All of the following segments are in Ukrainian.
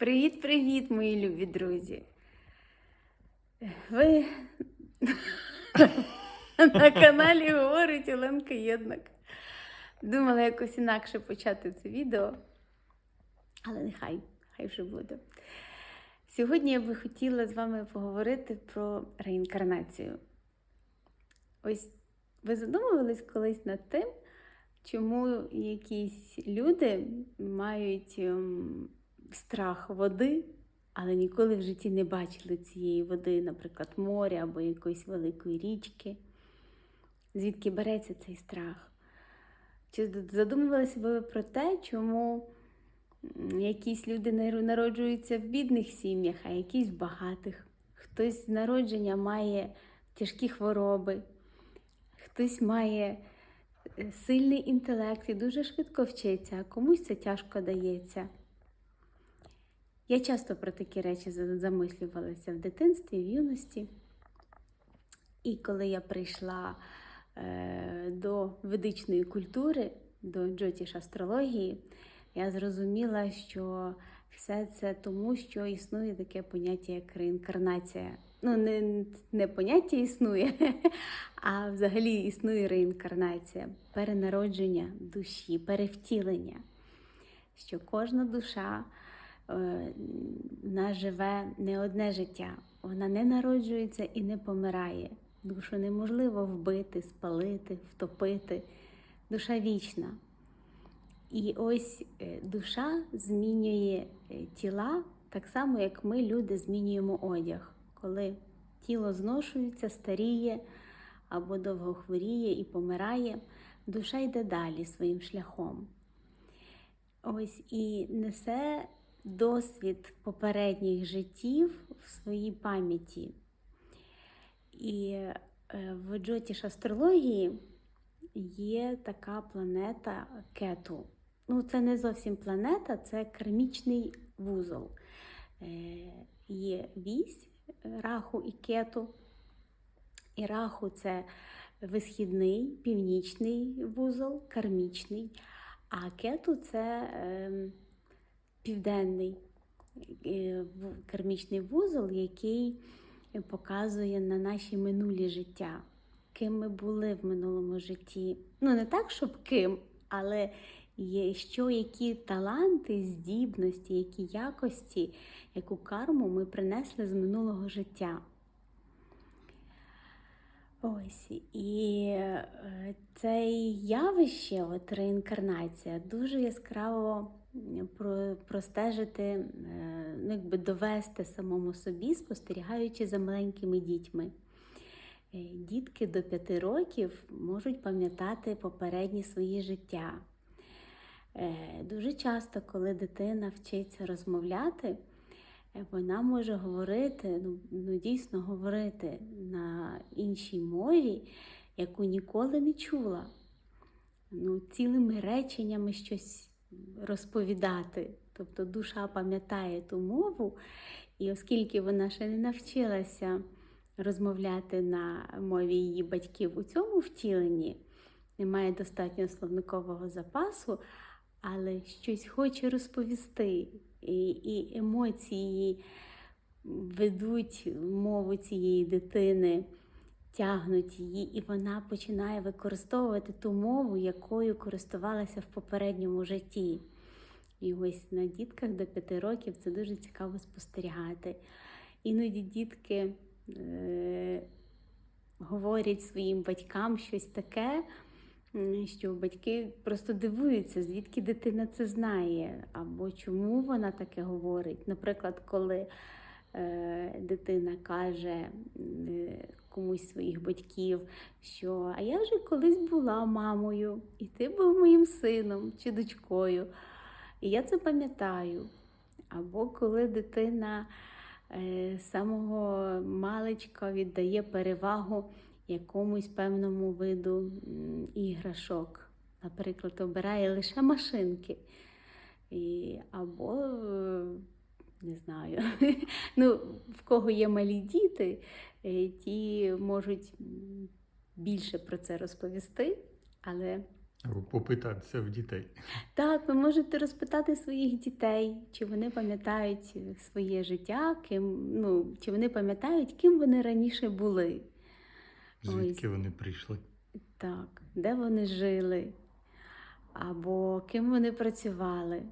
Привіт-привіт, мої любі друзі! Ви на каналі говорить Оленка Єднак. Думала якось інакше почати це відео, але нехай, хай вже буде. Сьогодні я би хотіла з вами поговорити про реінкарнацію. Ось ви задумувались колись над тим, чому якісь люди мають ем, страх води, але ніколи в житті не бачили цієї води, наприклад, моря або якоїсь великої річки. Звідки береться цей страх? Чи задумувалися ви про те, чому якісь люди народжуються в бідних сім'ях, а якісь в багатих? Хтось з народження має тяжкі хвороби, хтось має е, сильний інтелект і дуже швидко вчиться, а комусь це тяжко дається. Я часто про такі речі замислювалася в дитинстві, в юності. І коли я прийшла е, до ведичної культури, до джотіш астрології, я зрозуміла, що все це тому, що існує таке поняття, як реінкарнація. Ну, не, не поняття існує, а взагалі існує реінкарнація, перенародження душі, перевтілення. Що кожна душа вона живе не одне життя, вона не народжується і не помирає. Душу неможливо вбити, спалити, втопити. Душа вічна. І ось е, душа змінює е, тіла так само, як ми, люди, змінюємо одяг. Коли тіло зношується, старіє або довго хворіє і помирає, душа йде далі своїм шляхом. Ось і несе досвід попередніх життів в своїй пам'яті. І е, в джотіш астрології є така планета Кету. Ну, це не зовсім планета, це кармічний вузол. Е, Є вісь раху і кету. І раху це висхідний, північний вузол, кармічний, а кету це ем, південний е, кармічний вузол, який показує на наші минулі життя, ким ми були в минулому житті. Ну, не так, щоб ким, але є що, які таланти, здібності, які якості, яку карму ми принесли з минулого життя. Ось і е, це явище, от реінкарнація, дуже яскраво простежити, е, ну, якби довести самому собі, спостерігаючи за маленькими дітьми. Е, Дітки до п'яти років можуть пам'ятати попередні свої життя. Е, Дуже часто, коли дитина вчиться розмовляти, вона може говорити, ну, ну дійсно говорити на іншій мові, яку ніколи не чула. Ну, цілими реченнями щось розповідати. Тобто душа пам'ятає ту мову, і оскільки вона ще не навчилася розмовляти на мові її батьків у цьому втіленні, немає достатньо словникового запасу, але щось хоче розповісти, і, і емоції ведуть мову цієї дитини, тягнуть її, і вона починає використовувати ту мову, якою користувалася в попередньому житті. І ось на дітках до п'яти років це дуже цікаво спостерігати. Іноді дітки е, говорять своїм батькам щось таке, що батьки просто дивуються, звідки дитина це знає, або чому вона таке говорить. Наприклад, коли е, дитина каже комусь своїх батьків, що а я вже колись була мамою, і ти був моїм сином чи дочкою. І я це пам'ятаю. Або коли дитина е, самого маличка віддає перевагу якомусь певному виду іграшок. Наприклад, обирає лише машинки. І, або, е, не знаю, ну, в кого є малі діти, е, ті можуть більше про це розповісти, але Або попитатися в дітей. Так, ви можете розпитати своїх дітей, чи вони пам'ятають своє життя, ким, ну, чи вони пам'ятають, ким вони раніше були. Звідки вони прийшли? Так, де вони жили, або ким вони працювали,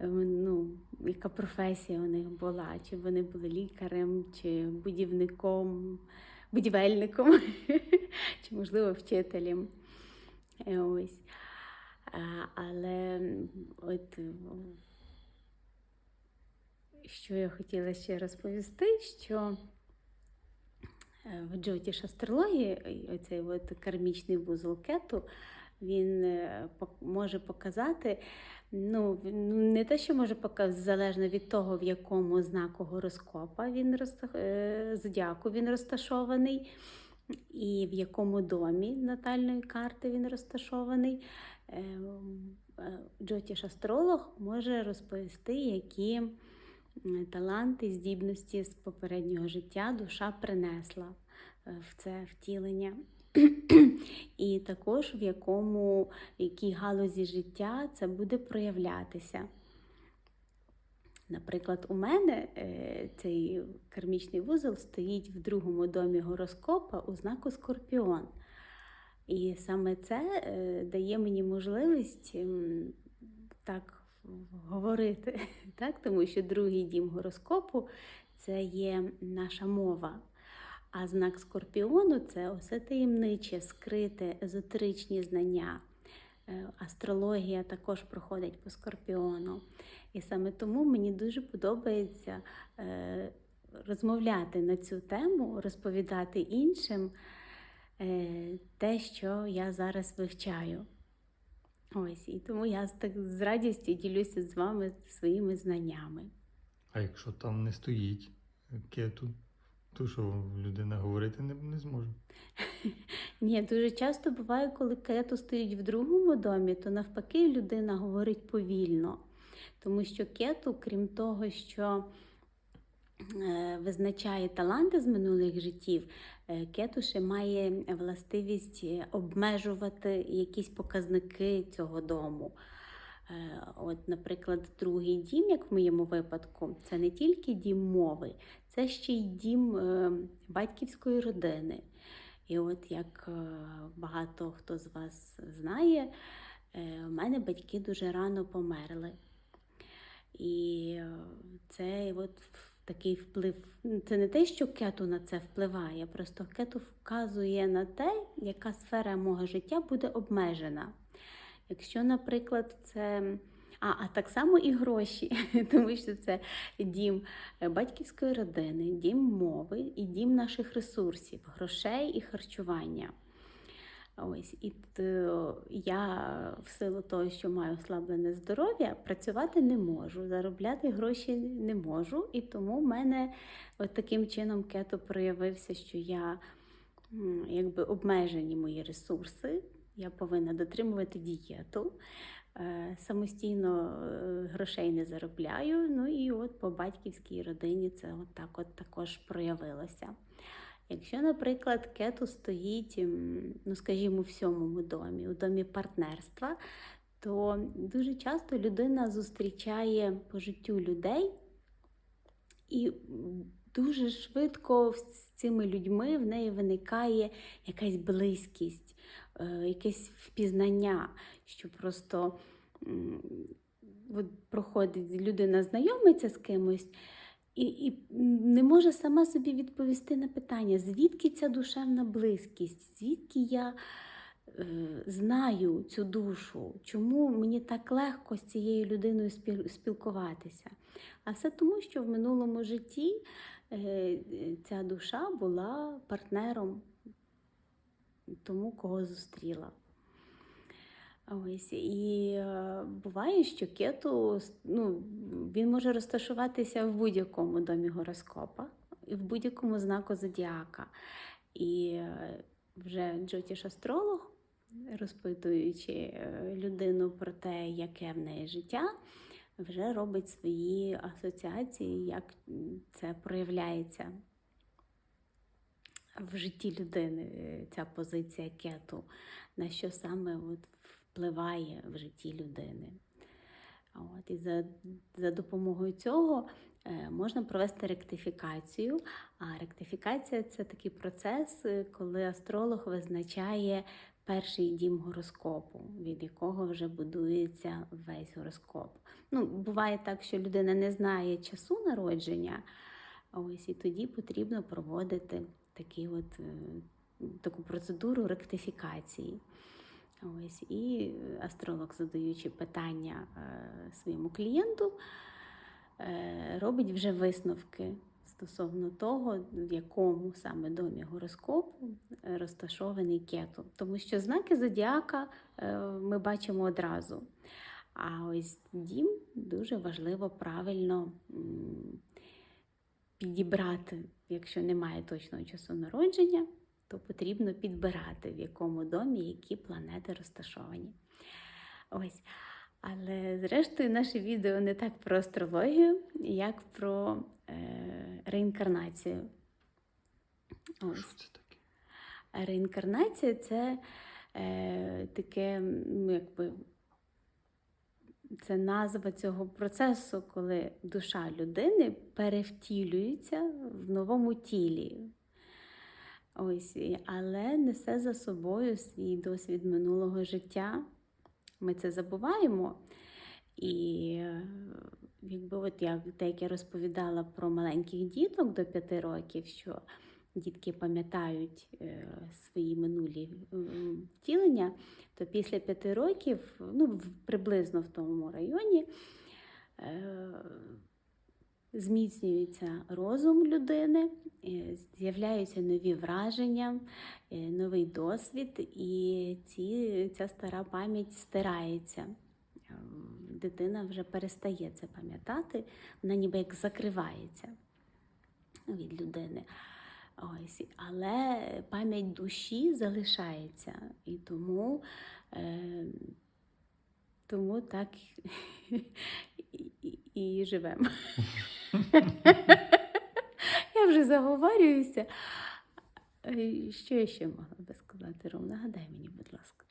ну, яка професія у них була, чи вони були лікарем, чи будівником, будівельником, чи, можливо, вчителем. Е, Ось. Але от що я хотіла ще розповісти, що Е, в Джотіш астрології оцей от кармічний вузол кету, він е, може показати, ну, ну, не те, що може показати, залежно від того, в якому знаку гороскопа він розта... е, зодіаку він розташований, і в якому домі натальної карти він розташований. Е, е, Джотіш астролог може розповісти, які таланти, здібності з попереднього життя душа принесла в це втілення. І також в якому в якій галузі життя це буде проявлятися. Наприклад, у мене е, цей кармічний вузол стоїть в другому домі гороскопа у знаку Скорпіон. І саме це е, дає мені можливість так говорити, так? тому що другий дім гороскопу це є наша мова. А знак Скорпіону це усе таємниче, скрите, езотеричні знання. Е, Астрологія також проходить по скорпіону. І саме тому мені дуже подобається е, розмовляти на цю тему, розповідати іншим е, те, що я зараз вивчаю. Ось, і тому я так, з радістю ділюся з вами своїми знаннями. А якщо там не стоїть кету, то що людина говорити не, не зможе. Ні, дуже часто буває, коли кету стоїть в другому домі, то навпаки людина говорить повільно. Тому що кету, крім того, що е, визначає таланти з минулих життів, е, кету ще має властивість е, обмежувати якісь показники цього дому. Е, От, наприклад, другий дім, як в моєму випадку, це не тільки дім мови, це ще й дім е, батьківської родини. І от як е, багато хто з вас знає, у мене батьки дуже рано померли. І це от такий вплив. Це не те, що кету на це впливає, просто кету вказує на те, яка сфера мого життя буде обмежена. Якщо, наприклад, це. А, а так само і гроші, тому що це дім е, батьківської родини, дім мови і дім наших ресурсів, грошей і харчування. Ось, і то я в силу того, що маю ослаблене здоров'я, працювати не можу, заробляти гроші не можу. І тому в мене от таким чином кето проявився, що я якби обмежені мої ресурси. Я повинна дотримувати дієту. Е, Самостійно е, грошей не заробляю. Ну і от по батьківській родині це от так от також проявилося. Якщо, наприклад, кету стоїть, ну скажімо, в сьомому домі, у домі партнерства, то дуже часто людина зустрічає по життю людей, і дуже швидко з цими людьми в неї виникає якась близькість, якесь впізнання, що просто от проходить людина, знайомиться з кимось. І, і не може сама собі відповісти на питання, звідки ця душевна близькість, звідки я е, знаю цю душу, чому мені так легко з цією людиною спілкуватися. А все тому, що в минулому житті е, ця душа була партнером тому, кого зустріла. Ось і е, буває, що кету ну, він може розташуватися в будь-якому домі гороскопа, в будь-якому знаку зодіака. І е, вже Джотіш астролог, розпитуючи е, людину про те, яке в неї життя, вже робить свої асоціації, як це проявляється в житті людини, е, ця позиція кету, на що саме от впливає в житті людини. От, і за, за допомогою цього е, можна провести ректифікацію. А ректифікація це такий процес, е, коли астролог визначає перший дім гороскопу, від якого вже будується весь гороскоп. Ну, буває так, що людина не знає часу народження, ось і тоді потрібно проводити такий от, е, таку процедуру ректифікації. Ось, і астролог, задаючи питання е, своєму клієнту, е, робить вже висновки стосовно того, в якому саме домі гороскопу розташований кету. Тому що знаки зодіака ми бачимо одразу. А ось дім дуже важливо правильно підібрати, якщо немає точного часу народження, то потрібно підбирати, в якому домі які планети розташовані. Ось. Але зрештою, наше відео не так про астрологію, як про е, реінкарнацію. Ось. Що це таке? Реінкарнація це е, таке, ну, якби, це назва цього процесу, коли душа людини перевтілюється в новому тілі. Ось, але несе за собою свій досвід минулого життя. Ми це забуваємо. І якби от я як я розповідала про маленьких діток до 5 років, що дітки пам'ятають е, свої минулі м, втілення, то після 5 років, ну приблизно в тому районі, е, зміцнюється розум людини, е, з'являються нові враження, е, новий досвід, і ці, ця стара пам'ять стирається. Дитина вже перестає це пам'ятати, вона ніби як закривається від людини. Ось, але пам'ять душі залишається. І тому, е, тому так і, і, і живемо. Я вже заговорююся. Е, Що я ще могла би сказати, Ром? Нагадай мені, будь ласка.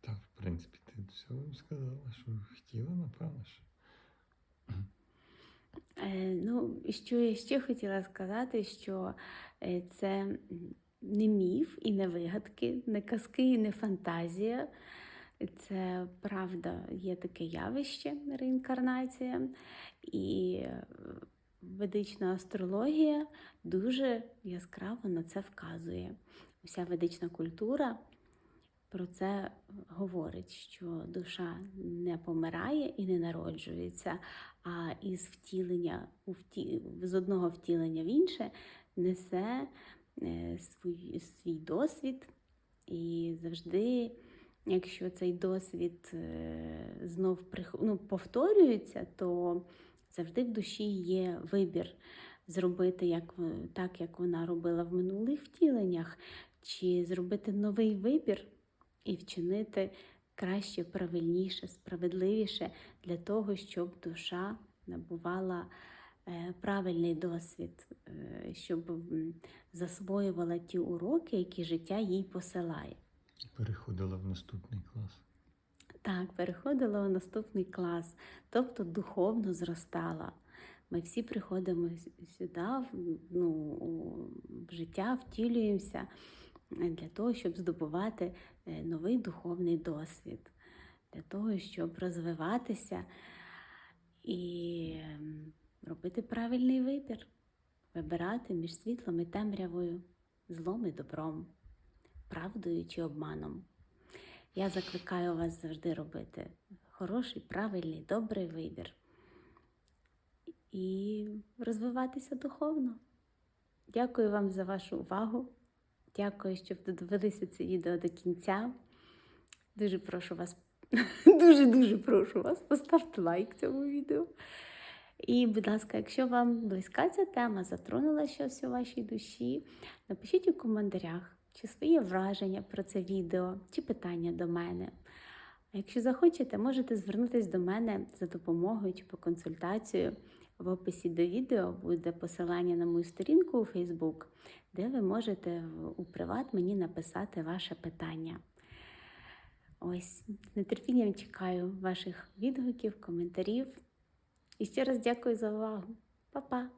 Так, в принципі, ти все сказала, що хотіла, напевно. Що... Е, ну, що я ще хотіла сказати, що е, це не міф і не вигадки, не казки і не фантазія. Це правда, є таке явище реінкарнація, і е, ведична астрологія дуже яскраво на це вказує. Вся ведична культура про це говорить, що душа не помирає і не народжується, а із втілення у вті... з одного втілення в інше несе е, свій, свій досвід. І завжди, якщо цей досвід е, знов ну, повторюється, то завжди в душі є вибір зробити як, так, як вона робила в минулих втіленнях, чи зробити новий вибір і вчинити краще, правильніше, справедливіше для того, щоб душа набувала е, правильний досвід, е, щоб засвоювала ті уроки, які життя їй посилає. Переходила в наступний клас. Так, переходила у наступний клас, тобто духовно зростала. Ми всі приходимо сюди, ну, в життя, втілюємося для того, щоб здобувати е, новий духовний досвід, для того, щоб розвиватися і ем, робити правильний вибір, вибирати між світлом і темрявою, злом і добром, правдою чи обманом. Я закликаю вас завжди робити хороший, правильний, добрий вибір і розвиватися духовно. Дякую вам за вашу увагу. Дякую, що додивилися це відео до кінця. Дуже прошу вас, дуже-дуже прошу вас, поставте лайк цьому відео. І, будь ласка, якщо вам близька ця тема, затронула щось у вашій душі, напишіть у коментарях, чи свої враження про це відео, чи питання до мене. А якщо захочете, можете звернутися до мене за допомогою чи по консультацію. В описі до відео буде посилання на мою сторінку у Facebook, де ви можете у приват мені написати ваше питання. Ось, з нетерпінням чекаю ваших відгуків, коментарів. І ще раз дякую за увагу. Па-па!